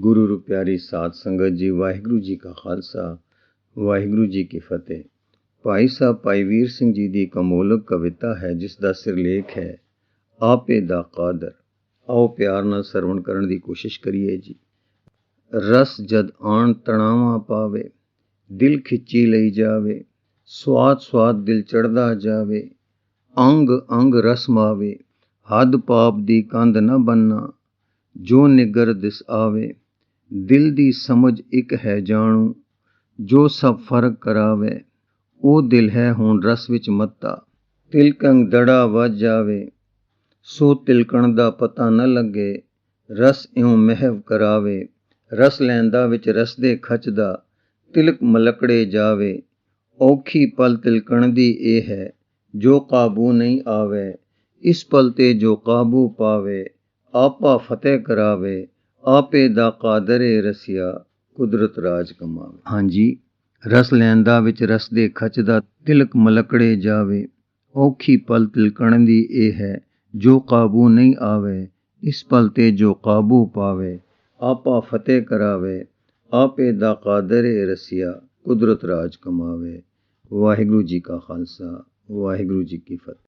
ਗੁਰੂ ਰੁਪਿਆਰੀ ਸਾਧ ਸੰਗਤ ਜੀ, ਵਾਹਿਗੁਰੂ ਜੀ ਕਾ ਖਾਲਸਾ, ਵਾਹਿਗੁਰੂ ਜੀ ਕੀ ਫਤਿਹ। ਭਾਈ ਸਾਹਿਬ, ਭਾਈ ਵੀਰ ਸਿੰਘ ਜੀ ਦੀ ਇੱਕ ਅਮੋਲਕ ਕਵਿਤਾ ਹੈ, ਜਿਸ ਦਾ ਸਿਰਲੇਖ ਹੈ, ਆਪੇ ਦਾ ਕਾਦਰ। ਆਓ ਪਿਆਰ ਨਾਲ ਸਰਵਣ ਕਰਨ ਦੀ ਕੋਸ਼ਿਸ਼ ਕਰੀਏ ਜੀ। ਰਸ ਜਦ ਆਣ ਤਣਾਵਾ ਪਾਵੇ, ਦਿਲ ਖਿੱਚੀ ਲਈ ਜਾਵੇ, ਸਵਾਦ ਸਵਾਦ ਦਿਲ ਚੜਦਾ ਜਾਵੇ, ਅੰਗ ਅੰਗ ਰਸ ਮਾਵੇ, ਹੱਦ ਪਾਪ ਦੀ ਕੰਧ ਨਾ ਬੰਨਾ, ਜੋ ਨਿਗਰ ਦਿਸ ਆਵੇ। ਦਿਲ ਦੀ ਸਮਝ ਇੱਕ ਹੈ ਜਾਣੂ, ਜੋ ਸਭ ਫ਼ਰਕ ਕਰਾਵੇ, ਉਹ ਦਿਲ ਹੈ ਹੁਣ ਰਸ ਵਿੱਚ ਮੱਤਾ। ਤਿਲਕੰਗ ਦੜਾ ਵੱਜ ਜਾਵੇ, ਸੋ ਤਿਲਕਣ ਦਾ ਪਤਾ ਨਾ ਲੱਗੇ, ਰਸ ਇਉਂ ਮਹਿਵ ਕਰਾਵੇ, ਰਸ ਲੈਂਦਾ ਵਿੱਚ ਰਸ ਦੇ ਖਚਦਾ ਤਿਲਕ ਮਲਕੜੇ ਜਾਵੇ। ਔਖੀ ਪਲ ਤਿਲਕਣ ਦੀ ਇਹ ਹੈ, ਜੋ ਕਾਬੂ ਨਹੀਂ ਆਵੇ, ਇਸ ਪਲ ਤੇ ਜੋ ਕਾਬੂ ਪਾਵੇ, ਆਪਾ ਫਤਿਹ ਕਰਾਵੇ। ਆਪੇ ਦਾ ਕਾਦਰੇ ਰਸਿਆ, ਕੁਦਰਤ ਰਾਜ ਕਮਾਵੇ। ਹਾਂਜੀ, ਰਸ ਲੈਂਦਾ ਵਿੱਚ ਰਸ ਦੇ ਖਚਦਾ ਤਿਲਕ ਮਲਕੜੇ ਜਾਵੇ, ਔਖੀ ਪਲ ਤਿਲਕਣ ਦੀ ਇਹ ਹੈ, ਜੋ ਕਾਬੂ ਨਹੀਂ ਆਵੇ, ਇਸ ਪਲ ਤੇ ਜੋ ਕਾਬੂ ਪਾਵੇ, ਆਪਾ ਫਤਿਹ ਕਰਾਵੇ, ਆਪੇ ਦਾ ਕਾਦਰ ਏ ਰਸਿਆ, ਕੁਦਰਤ ਰਾਜ ਕਮਾਵੇ। ਵਾਹਿਗੁਰੂ ਜੀ ਕਾ ਖਾਲਸਾ, ਵਾਹਿਗੁਰੂ ਜੀ ਕੀ ਫਤਿਹ।